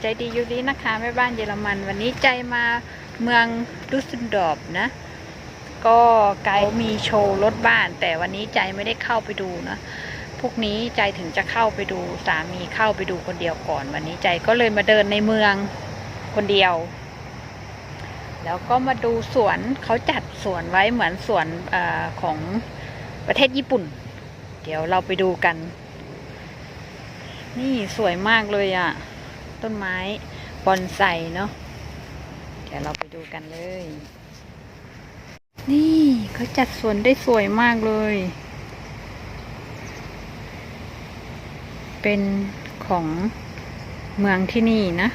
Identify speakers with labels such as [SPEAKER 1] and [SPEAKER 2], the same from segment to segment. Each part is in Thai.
[SPEAKER 1] ใจดียู่ดีนะคะแม่บ้านเยอรมัน วันนี้ใจมาเมืองดุสเซนดอร์ฟนะ ก็ไกด์มีโชว์รถบ้าน แต่วันนี้ใจไม่ได้เข้าไปดูนะพวกนี้ใจถึงจะเข้าไปดูสามีเข้าไปดูคนเดียวก่อน วันนี้ใจก็เลยมาเดินในเมืองคนเดียว แล้วก็มาดูสวนเขาจัดสวนไว้เหมือนสวนอของประเทศญี่ปุ่น เดี๋ยวเราไปดูกัน นี่สวยมากเลยอะ่ะ ต้นไม้บอนไซเนาะเดี๋ยวเราไปดูกันเลย นี่เขาจัดสวนได้สวยมากเลย เป็นของเมืองที่นี่นะ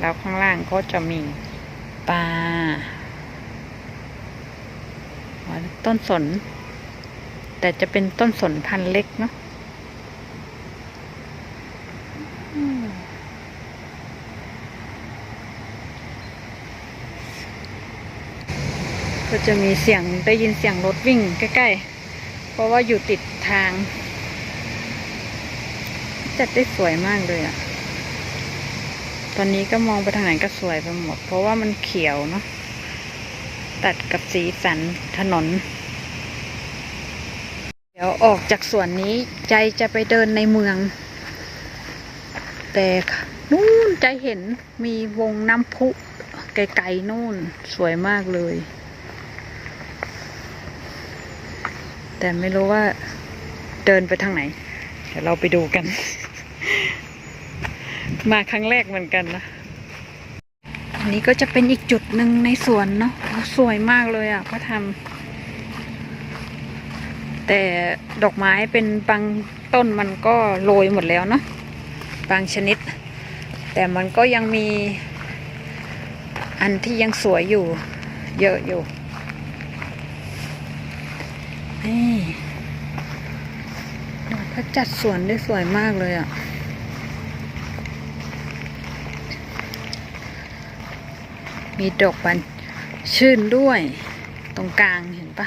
[SPEAKER 1] แล้วข้างล่างก็จะมีปลาต้นสน แต่จะเป็นต้นสนพันธุ์เล็กเนาะ ก็จะมีเสียงได้ยินเสียงรถวิ่งใกล้ๆ เพราะว่าอยู่ติดทาง จัดได้สวยมากเลยอะ่ะ ตอนนี้ก็มองไปทางไหนก็สวยไปหมด เพราะว่ามันเขียวเนาะตัดกับสีสันถนน เดี๋ยวออกจากสวนนี้ใจจะไปเดินในเมือง แต่นู่นใจเห็นมีวงน้ำพุไกลๆนู่นสวยมากเลย แต่ไม่รู้ว่าเดินไปทางไหน เดี๋ยวเราไปดูกัน มาครั้งแรกเหมือนกันนะอันนี้ก็จะเป็นอีกจุดหนึ่งในสวนเนาะสวยมากเลยอะเขาทำแต่ดอกไม้เป็นบางต้นมันก็โรยหมดแล้วเนาะบางชนิด แต่มันก็ยังมีอันที่ยังสวยอยู่ เยอะอยู่ นี่เขาจัดสวนได้สวยมากเลยอะ มีดอกบันชื่นด้วย ตรงกลางเห็นปะ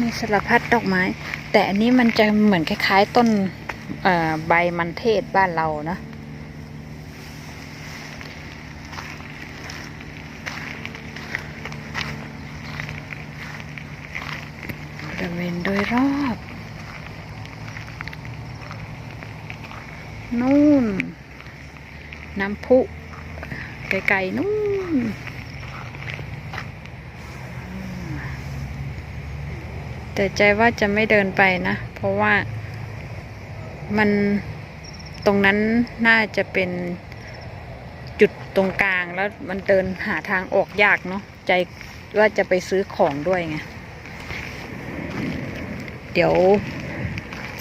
[SPEAKER 1] มีสารพัดดอกไม้ แต่อันนี้มันจะเหมือนคล้าย ๆ ต้นใบมันเทศบ้านเรานะ ริเวณโดยรอบ นู่น น้ำพุไกลๆนู่น แต่ใจว่าจะไม่เดินไปนะ เพราะว่ามันตรงนั้นน่าจะเป็นจุดตรงกลางแล้วมันเดินหาทางออกยากเนาะใจว่าจะไปซื้อของด้วยไง เดี๋ยว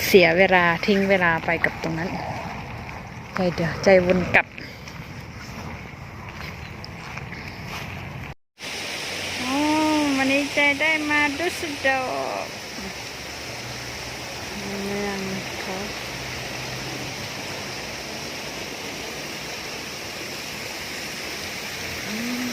[SPEAKER 1] เสียเวลาทิ้งเวลาไปกับตรงนั้น ใจเดี๋ยวใจวนกลับโอ้วันนี้ใจได้มาดุสดอกมืองเขาอืม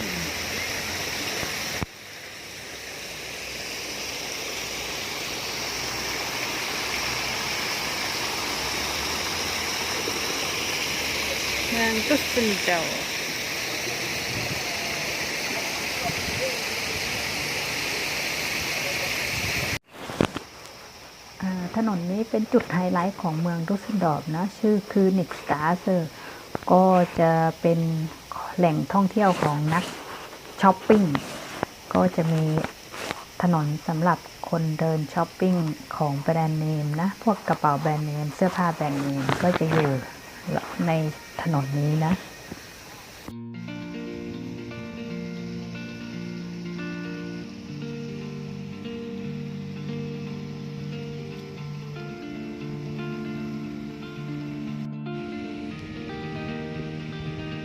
[SPEAKER 1] เมืองดุสเดลอ่าถนนนี้เป็นจุดไฮไลท์ของเมืองดุสเซนดอร์ฟนะ ชื่อคือนิกสตาเซอร์ก็จะเป็นแหล่งท่องเที่ยวของนักช้อปปิ้ง ก็จะมีถนนสำหรับคนเดินช้อปปิ้งของแบรนด์เนมนะ พวกกระเป๋าแบรนด์เนม เสื้อผ้าแบรนด์เนม ก็จะอยู่ ในถนนนี้นะ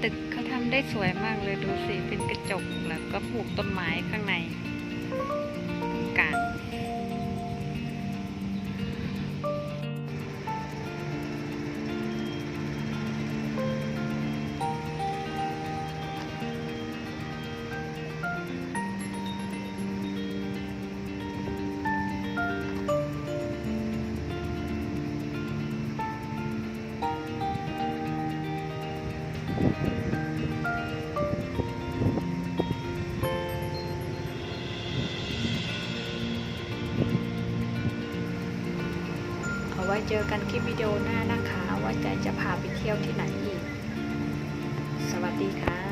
[SPEAKER 1] ตึกเขาทำได้สวยมากเลยดูสิเป็นกระจกแล้วก็ปลูกต้นไม้ข้างใน เจอกันคลิปวิดีโอหน้านะคะ ว่าใจจะพาไปเที่ยวที่ไหนอีก สวัสดีค่ะ